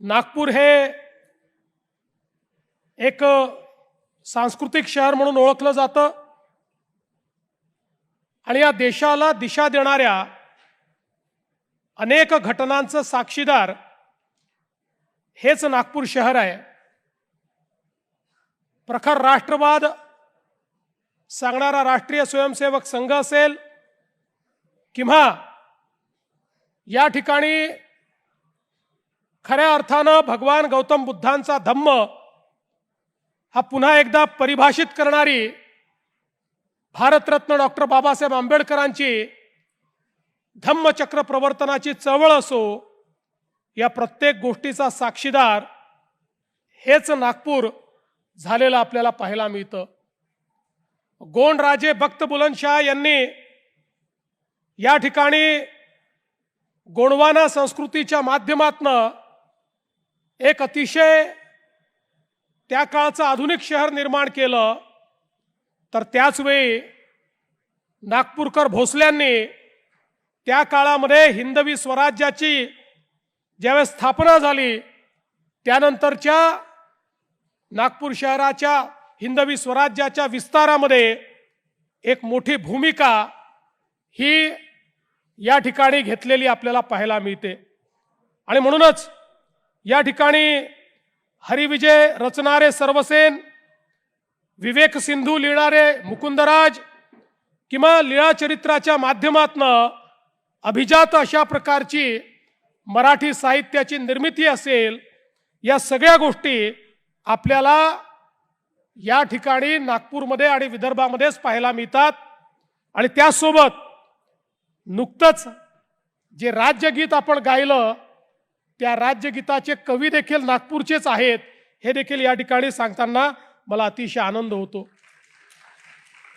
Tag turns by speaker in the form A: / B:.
A: नागपूर हे एक सांस्कृतिक शहर म्हणून ओळखलं जातं. आणि या देशाला दिशा देणाऱ्या अनेक घटनांचं साक्षीदार हेच नागपूर शहर आहे. प्रखर राष्ट्रवाद सांगणारा राष्ट्रीय स्वयंसेवक संघ असेल किंवा या ठिकाणी खऱ्या अर्थानं भगवान गौतम बुद्धांचा धम्म हा पुन्हा एकदा परिभाषित करणारी भारतरत्न डॉक्टर बाबासाहेब आंबेडकरांची धम्मचक्र प्रवर्तनाची चळवळ असो या प्रत्येक गोष्टीचा साक्षीदार हेच नागपूर झालेलं आपल्याला पाहायला मिळतं. गोंडराजे भक्त बुलंदशाह यांनी या ठिकाणी गोंडवाना संस्कृतीच्या माध्यमातनं एक अतिशय त्या काळचं आधुनिक शहर निर्माण केलं तर त्याचवेळी नागपूरकर भोसल्यांनी त्या काळामध्ये हिंदवी स्वराज्याची ज्यावेळेस स्थापना झाली त्यानंतरच्या नागपूर शहराच्या हिंदवी स्वराज्याच्या विस्तारामध्ये एक मोठी भूमिका ही या ठिकाणी घेतलेली आपल्याला पाहायला मिळते. आणि म्हणूनच या ठिकाणी हरिविजय रचणारे सर्वसेन विवेक सिंधू लिहिणारे मुकुंदराज किंवा लीळा चरित्राच्या माध्यमातनं अभिजात अशा प्रकारची मराठी साहित्याची निर्मिती असेल या सगळ्या गोष्टी आपल्याला या ठिकाणी नागपूरमध्ये आणि विदर्भामध्येच पाहायला मिळतात. आणि त्यासोबत नुकतंच जे राज्यगीत आपण गायलं त्या राज्यगीताचे कवी देखील नागपूरचेच आहेत. हे देखील या ठिकाणी सांगताना मला अतिशय आनंद होतो.